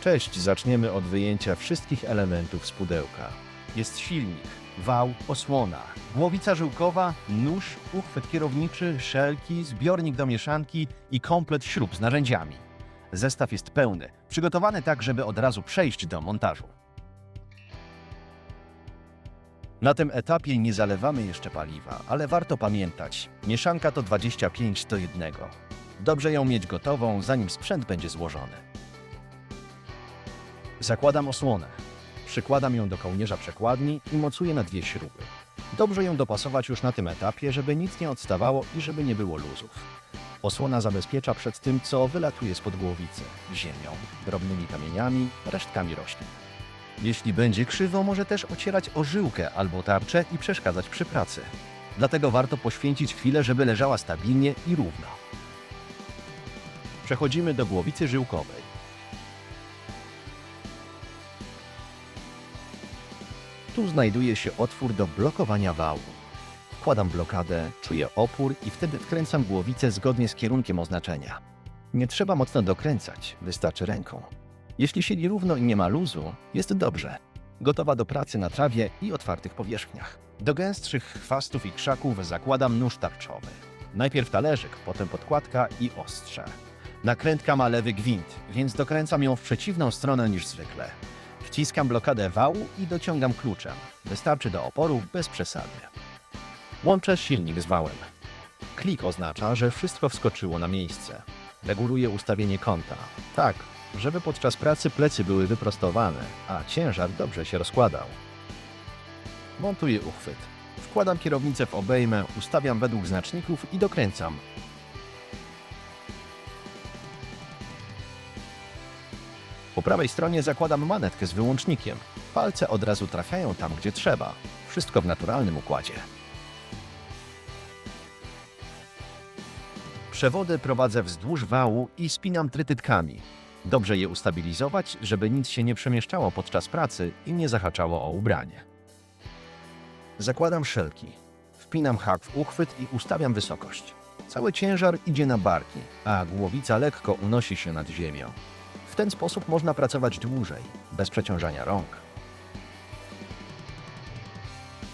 Cześć, zaczniemy od wyjęcia wszystkich elementów z pudełka. Jest silnik, wał, osłona, głowica żyłkowa, nóż, uchwyt kierowniczy, szelki, zbiornik do mieszanki i komplet śrub z narzędziami. Zestaw jest pełny, przygotowany tak, żeby od razu przejść do montażu. Na tym etapie nie zalewamy jeszcze paliwa, ale warto pamiętać, mieszanka to 25 do 1. Dobrze ją mieć gotową, zanim sprzęt będzie złożony. Zakładam osłonę. Przykładam ją do kołnierza przekładni i mocuję na dwie śruby. Dobrze ją dopasować już na tym etapie, żeby nic nie odstawało i żeby nie było luzów. Osłona zabezpiecza przed tym, co wylatuje spod głowicy, ziemią, drobnymi kamieniami, resztkami roślin. Jeśli będzie krzywo, może też ocierać o żyłkę albo tarczę i przeszkadzać przy pracy. Dlatego warto poświęcić chwilę, żeby leżała stabilnie i równo. Przechodzimy do głowicy żyłkowej. Tu znajduje się otwór do blokowania wału. Wkładam blokadę, czuję opór i wtedy wkręcam głowicę zgodnie z kierunkiem oznaczenia. Nie trzeba mocno dokręcać, wystarczy ręką. Jeśli siedzi równo i nie ma luzu, jest dobrze. Gotowa do pracy na trawie i otwartych powierzchniach. Do gęstszych chwastów i krzaków zakładam nóż tarczowy. Najpierw talerzyk, potem podkładka i ostrze. Nakrętka ma lewy gwint, więc dokręcam ją w przeciwną stronę niż zwykle. Wciskam blokadę wału i dociągam kluczem. Wystarczy do oporu bez przesady. Łączę silnik z wałem. Klik oznacza, że wszystko wskoczyło na miejsce. Reguluję ustawienie kąta. Tak, żeby podczas pracy plecy były wyprostowane, a ciężar dobrze się rozkładał. Montuję uchwyt. Wkładam kierownicę w obejmę, ustawiam według znaczników i dokręcam. Po prawej stronie zakładam manetkę z wyłącznikiem. Palce od razu trafiają tam, gdzie trzeba. Wszystko w naturalnym układzie. Przewody prowadzę wzdłuż wału i spinam trytytkami. Dobrze je ustabilizować, żeby nic się nie przemieszczało podczas pracy i nie zahaczało o ubranie. Zakładam szelki. Wpinam hak w uchwyt i ustawiam wysokość. Cały ciężar idzie na barki, a głowica lekko unosi się nad ziemią. W ten sposób można pracować dłużej, bez przeciążania rąk.